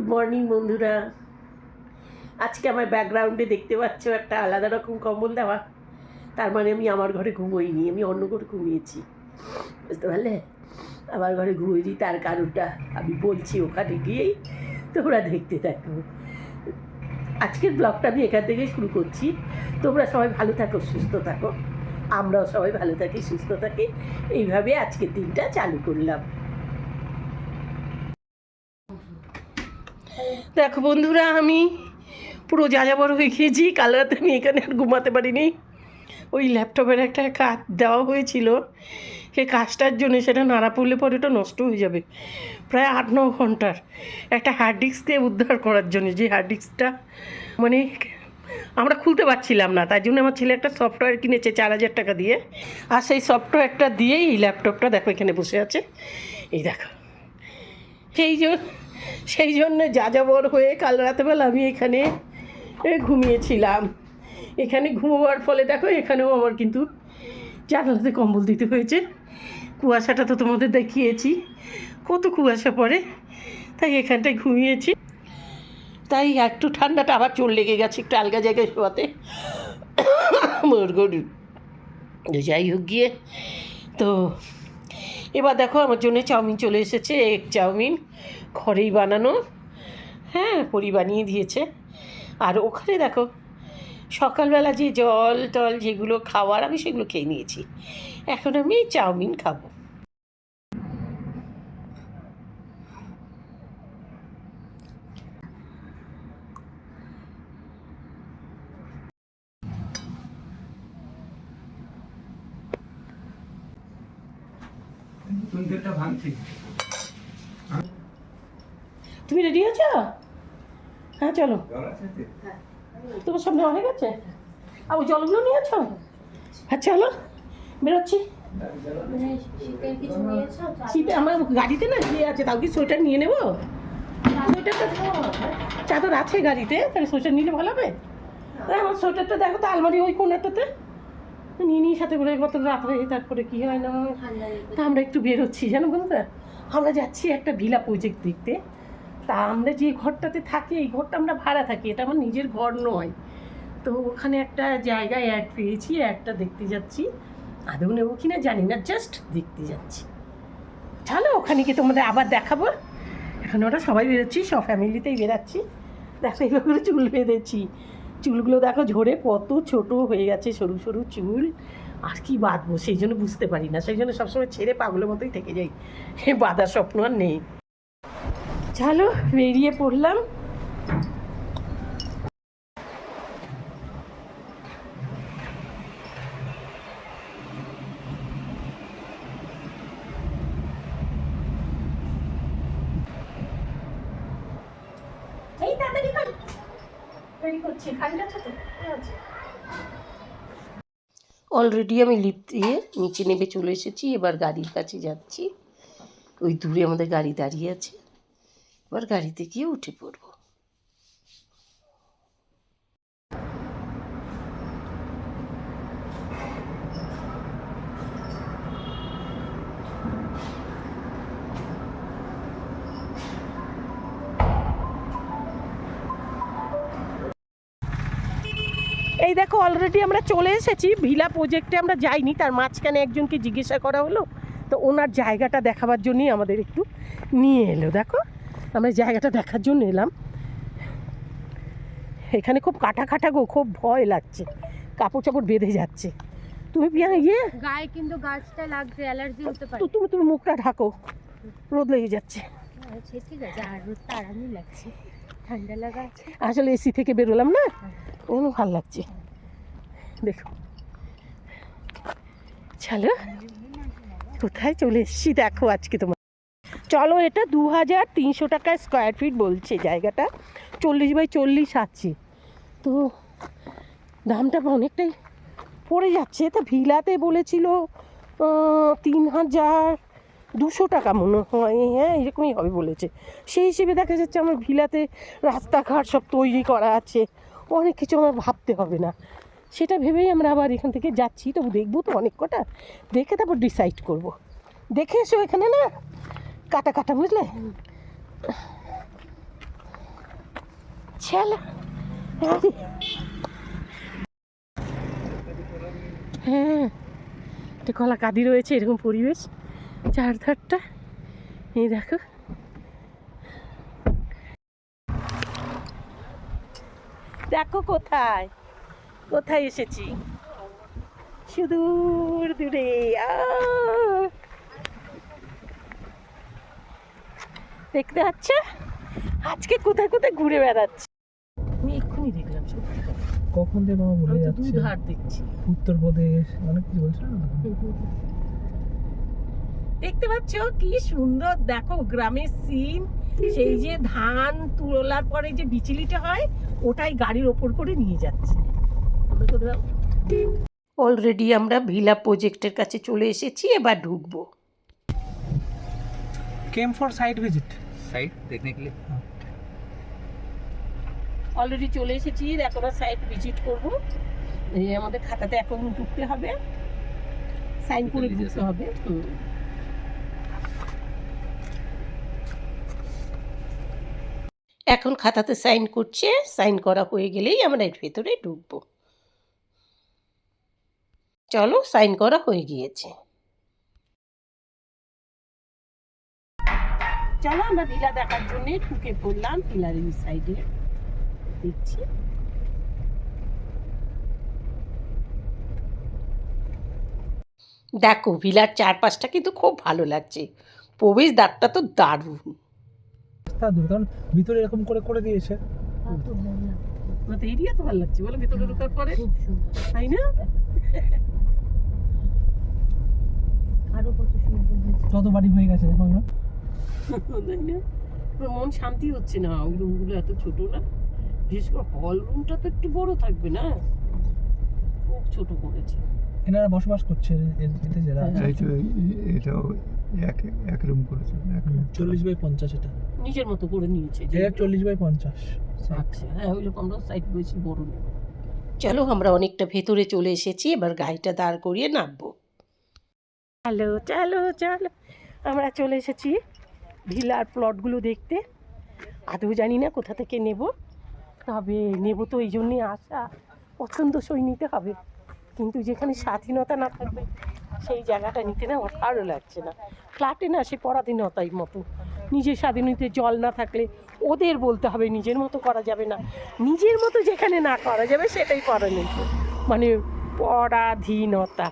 Good morning বন্ধুরা। আজকে আমার ব্যাকগ্রাউন্ডে দেখতে পাচ্ছ একটা আলাদা রকম কম্বল দেওয়া। তার মানে আমি আমার ঘরে ঘুমোইনি, আমি অন্য ঘরে ঘুমিয়েছি। বুঝতে পারলে? আমার ঘরে ঘুমিয়েছি তার কারণটা আমি বলছি ওখানে গিয়েই তোমরা দেখতে থাকো। আজকের ব্লগটা আমি এখান থেকে শুরু করছি। তোমরা সবাই ভালো থাকো, সুস্থ থাকো। আমরাও সবাই ভালো থাকি, সুস্থ থাকি। এইভাবে আজকের দিনটা চালু করলাম। দেখো বন্ধুরা, আমি পুরো যা যাযাবর হয়ে গিয়েছি, কাল রাতে আমি এখানে আর ঘুমাতে পারিনি। ওই ল্যাপটপের একটা কাজ দেওয়া হয়েছিল। সেই কাজটার জন্য সেটা নাড়া পড়লে পরে ওটা নষ্ট হয়ে যাবে। প্রায় আট ন ঘণ্টার একটা হার্ড ডিস্ককে উদ্ধার করার জন্য। যে হার্ড ডিস্কটা মানে আমরা খুলতে পারছিলাম না তাই জন্য আমার ছেলে একটা সফটওয়্যার কিনেছে চার হাজার টাকা দিয়ে। আর সেই সফটওয়্যারটা দিয়েই এই ল্যাপটপটা দেখো এখানে বসে আছে। এই দেখো। সেই জন্য সেই জন্য যাযাবর হয়ে কাল রাতেবেলা আমি এখানে ঘুমিয়েছিলাম। এখানে ঘুমোবার ফলে দেখো, এখানেও আমার কিন্তু জানালাতে কম্বল দিতে হয়েছে। কুয়াশাটা তো তোমাদের দেখিয়েছি, কত কুয়াশা পড়ে, তাই এখানটায় ঘুমিয়েছি। তাই একটু ঠান্ডাটা আবার চোর লেগে গেছে, একটু আলগা জায়গায় শোয়াতে। মোর গরু যাই হোক গিয়ে, তো এবার দেখো আমার জন্য চাউমিন চলে এসেছে এক চাউমিন, ঘরেই বানানো। হ্যাঁ পরি বানিয়ে দিয়েছে। আর ওখানে দেখো, সকালবেলা যে জল টল যেগুলো খাওয়ার, আমি সেগুলো খেয়ে নিয়েছি। এখন আমি চাউমিন খাব। তুন্দরটা ভাঙছি। তুমি রেডি আছো? হ্যাঁ চলো? তোমার সব নেওয়া হয়ে গেছে আর ওই জলগুলো নিয়েছো? হ্যাঁ চলো বেরোচ্ছি। শীতে আমার গাড়িতে না গিয়ে আছে তাও কি সোয়েটার নিয়ে নেব? সোয়েটারটা চাদর আছে গাড়িতে তাহলে সোয়েটার নিলে ভালো হবে? আমার সোয়েটারটা দেখো তো আলমারি ওই কোনাটাতে। নিয়ে নিয়ে সাথে করে কত রাত হয়ে তারপরে কি হয় না তা আমরা একটু বেরোচ্ছি জানো বন্ধুরা? আমরা যাচ্ছি একটা ভিলা প্রজেক্ট দেখতে। তা আমরা যে ঘরটাতে থাকি এই ঘরটা আমরা ভাড়া থাকি এটা আমার নিজের ঘর নয়। তো ওখানে একটা জায়গায় অ্যাড পেয়েছি অ্যাডটা দেখতে যাচ্ছি। আদৌ নেব কিনা জানি না জাস্ট দেখতে যাচ্ছি। চলো ওখানে কি তোমাদের আবার দেখাবো। এখন ওরা সবাই বেরোচ্ছি সব ফ্যামিলিতেই বেরাচ্ছি। দেখো এইভাবে করে চুল বেঁধেছি। চুলগুলো দেখো ঝরে কত ছোট হয়ে গেছে সরু সরু চুল। আর কি বাঁধবো, সেই জন্য বুঝতে পারি না, সেই জন্য সবসময় ছেড়ে পাগলের মতোই থেকে যাই। বাঁধার স্বপ্ন আর নেই। চলো বেরিয়ে পড়লাম এই তাড়াতাড়ি কর দেরি খালি তো আছে। অলরেডি আমি লিফট দিয়ে নিচে নেমে চলে এসেছি, এবার গাড়ির কাছে যাচ্ছি। ওই দূরে আমাদের গাড়ি দাঁড়িয়ে আছে। এবার গাড়িতে গিয়ে উঠে পড়ব। এই দেখো অলরেডি আমরা চলে এসেছি। ভিলা প্রজেক্টে আমরা যাইনি তার মাঝখানে একজনকে জিজ্ঞাসা করা হলো। তো ওনার জায়গাটা দেখাবার জন্যই আমাদের একটু নিয়ে এলো দেখো। আমরা জায়গাটা দেখার জন্য এলাম। এখানে খুব কাটা কাটা গো খুব ভয় লাগছে। কাপড় চাপড় বেঁধে যাচ্ছে। তুমি পিয়া ইয়ে? গায়ে কিন্তু গাছটা লাগছে অ্যালার্জি হতে পারে। তুমি তুমি মুখটা ঢাকো রোদ লেগে যাচ্ছে। আচ্ছা ঠিক আছে আর রোদটা আরামই লাগছে। ঠান্ডা লাগা আসলে এসি থেকে বেরোলাম না? ওখানে ভালো লাগছে। দেখো। চলো। কোথায় চলে এসেছি? দেখো আজকে তোমার। চলো, এটা দু হাজার তিনশো টাকা স্কোয়ার ফিট বলছে জায়গাটা। চল্লিশ বাই চল্লিশ আছে। তো দামটা অনেকটাই পড়ে যাচ্ছে। তা ভিলাতে বলেছিল তিন হাজার দুশো টাকা মনে হয়। হ্যাঁ এরকমই হবে বলেছে। সেই হিসেবে দেখা যাচ্ছে আমার ভিলাতে রাস্তাঘাট সব তৈরি করা আছে। অনেক কিছু আমার ভাবতে হবে না। সেটা ভেবেই আমরা আবার এখান থেকে যাচ্ছি। তবু দেখব তো অনেক কটা। দেখে তারপর ডিসাইড করব। দেখে এসো এখানে না। কাটা কাটা, বুঝলে? হ্যাঁ একটা কলা কাদি রয়েছে, এরকম পরিবেশ। চার ধারটা এই দেখো। দেখো কোথায়? কোথায় এসেছি? সুদূর দূরে দেখতে পাচ্ছ? আজকে কোথায় কোথায় ঘুরে বেড়াচ্ছে? আমি এক্ষুনি দেখলাম সত্যি। কখন থেকে বাবা দুধার দেখছি। উত্তরপ্রদেশ অনেক কিছু বলছে না? দেখতে পাচ্ছ কি সুন্দর? দেখো গ্রামের সিন সেই যে ধান তোলার পরে যে বিচলিটা হয় ওটাই গাড়ির ওপর করে নিয়ে যাচ্ছে অলরেডি আমরা ভিলা প্রজেক্টের কাছে চলে এসেছি এবার ঢুকবো came for site visit site देखने के लिए অলরেডি চলে এসেছি এখন সাইট ভিজিট করব এই আমাদের খাতাতে অ্যাকাউন্ট ঢুকতে হবে সাইন করে ঢুকতে হবে এখন খাতাতে সাইন করছে, সাইন করা হয়ে গেলেই আমরা এর ভেতরে ঢুকবো। চলো, সাইন করা হয়ে গিয়েছে। চলো আমরা ভিলা দেখার জন্য ঢুকে পড়লাম ভিলার এই সাইডে দেখছি। দেখো, ভিলার চারপাশটা কিন্তু খুব ভালো লাগছে। প্রবেশ দ্বারটা তো দারুণ। রাস্তা দূর কারণ ভিতরে এরকম করে করে দিয়েছে। তা তো তো এরিয়া তো ভালো লাগছে বলো ভেতরে ঢোকার পরে। তাই না? আরও কত সুন্দর বাড়ি হয়ে গেছে দেখো আমরা তাই না? মন শান্তি হচ্ছে না ওই রুমগুলো এত ছোট না। বিশেষ করে হল রুমটা তো একটু বড় থাকবে না? খুব ছোট করেছে। এনারা বসবাস করছে এ- এতে যারা হ্যাঁ। তো এটাও এক এক রুম করেছে এক room। চল্লিশ বাই পঞ্চাশ এটা। নিজের মতো করে নিয়েছে এটা চল্লিশ বাই পঞ্চাশ। আচ্ছা হ্যাঁ ওই রকম আমরা সাইড বেশি বড় নেব চলো আমরা অনেকটা ভেতরে চলে এসেছি এবার গাড়িটা দাঁড় করিয়ে নামবো। হ্যালো চলো চলো। আমরা চলে এসেছি ভিলার প্লটগুলো দেখতে। আদৌ জানি না কোথা থেকে নেব তবে নেব তো এই জন্যই আসা পছন্দসই নিতে হবে কিন্তু যেখানে স্বাধীনতা না থাকবে সেই জায়গাটা নিতে না আমার ভালো লাগছে না। ফ্ল্যাটে না সে পরাধীনতাই মতো। নিজের স্বাধীনতে জল না থাকলে ওদের বলতে হবে নিজের মতো করা যাবে না। নিজের মতো যেখানে না করা যাবে সেটাই করা নেই। মানে পরাধীনতা।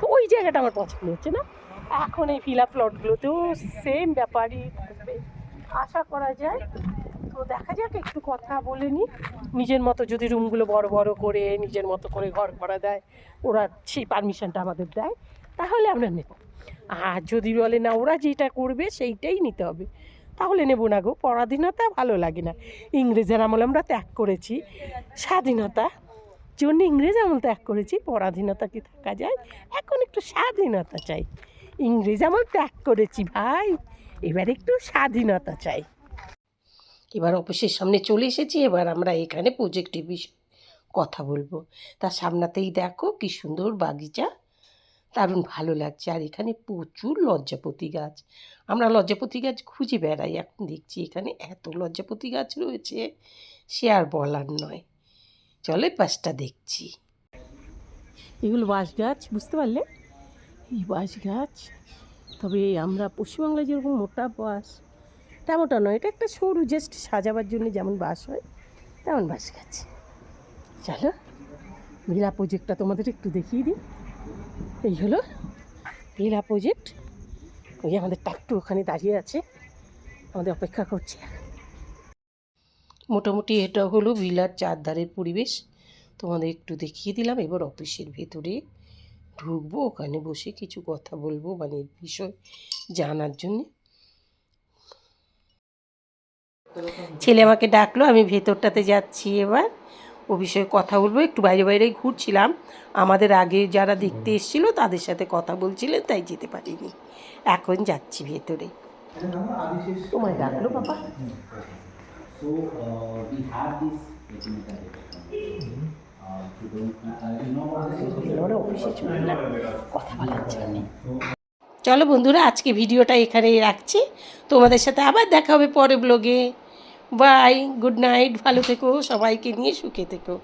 তো ওই জায়গাটা আমার পছন্দ হচ্ছে না। এখন এই ফিলা প্লটগুলোতেও সেম ব্যাপারই থাকবে। আশা করা যায়। তো দেখা যাক, একটু কথা বলে নি। নিজের মতো যদি রুমগুলো বড় বড় করে, নিজের মতো করে ঘর করা দেয়, ওরা সেই পারমিশনটা আমাদের দেয়। তাহলে আমরা নেব। আর যদি বলে, না, ওরা যেটা করবে সেইটাই নিতে হবে। তাহলে নেব না গো, পরাধীনতা ভালো লাগে না। ইংরেজের আমল আমরা ত্যাগ করেছি, স্বাধীনতা, জন্য ইংরেজ আমল ত্যাগ করেছি, পরাধীনতা কি থাকা যায়? এখন একটু স্বাধীনতা চাই। ইংরেজ আমল ত্যাগ করেছি ভাই, এবার একটু স্বাধীনতা চাই। এবার অফিসের সামনে চলে এসেছি, এবার আমরা এখানে প্রজেক্টের বিষয়ে কথা বলব। তার সামনাতেই দেখো কি সুন্দর বাগিচা। দারুণ ভালো লাগছে। আর এখানে প্রচুর লজ্জাপতি গাছ। আমরা লজ্জাপতি গাছ খুঁজে বেড়াই, এখন দেখছি এখানে এত লজ্জাপতি গাছ রয়েছে, সে আর বলার নয়। চলে পাঁচটা দেখছি। এগুলো বাঁশ গাছ, বুঝতে পারলে? এই বাঁশ গাছ, তবে আমরা পশ্চিমবাংলায় যেরকম মোটা বাঁশ, তেমনটা নয়। এটা একটা সরু জাস্ট সাজাবার জন্য যেমন বাঁশ হয়, তেমন বাঁশ গাছ। চলো ভিলা প্রজেক্টটা তোমাদের একটু দেখিয়ে দিই। এই হলো ভিলা প্রজেক্ট ওই আমাদের টাকটু ওখানে দাঁড়িয়ে আছে। আমাদের অপেক্ষা করছে। মোটামুটি এটা হলো ভিলার চারধারের পরিবেশ। তোমাদের একটু দেখিয়ে দিলাম। এবার অফিসের ভেতরে ঢুকবো। ওখানে বসে কিছু কথা বলব মানে বিষয় জানার জন্যে। ছেলে আমাকে ডাকলো, আমি ভেতরটাতে যাচ্ছি এবার। ও বিষয়ে কথা বলব। একটু বাইরে বাইরে ঘুরছিলাম। আমাদের আগে যারা দেখতে এসেছিল তাদের সাথে কথা বলছিলেন, তাই যেতে পারিনি। এখন যাচ্ছি ভেতরে। তোমায় ডাকলো বাবা? চলো বন্ধুরা, আজকে ভিডিওটা এখানেই রাখছি। তোমাদের সাথে আবার দেখা হবে পরে ব্লগে বাই গুড নাইট ভালো থেকো. সবাইকে নিয়ে সুখে থেকো।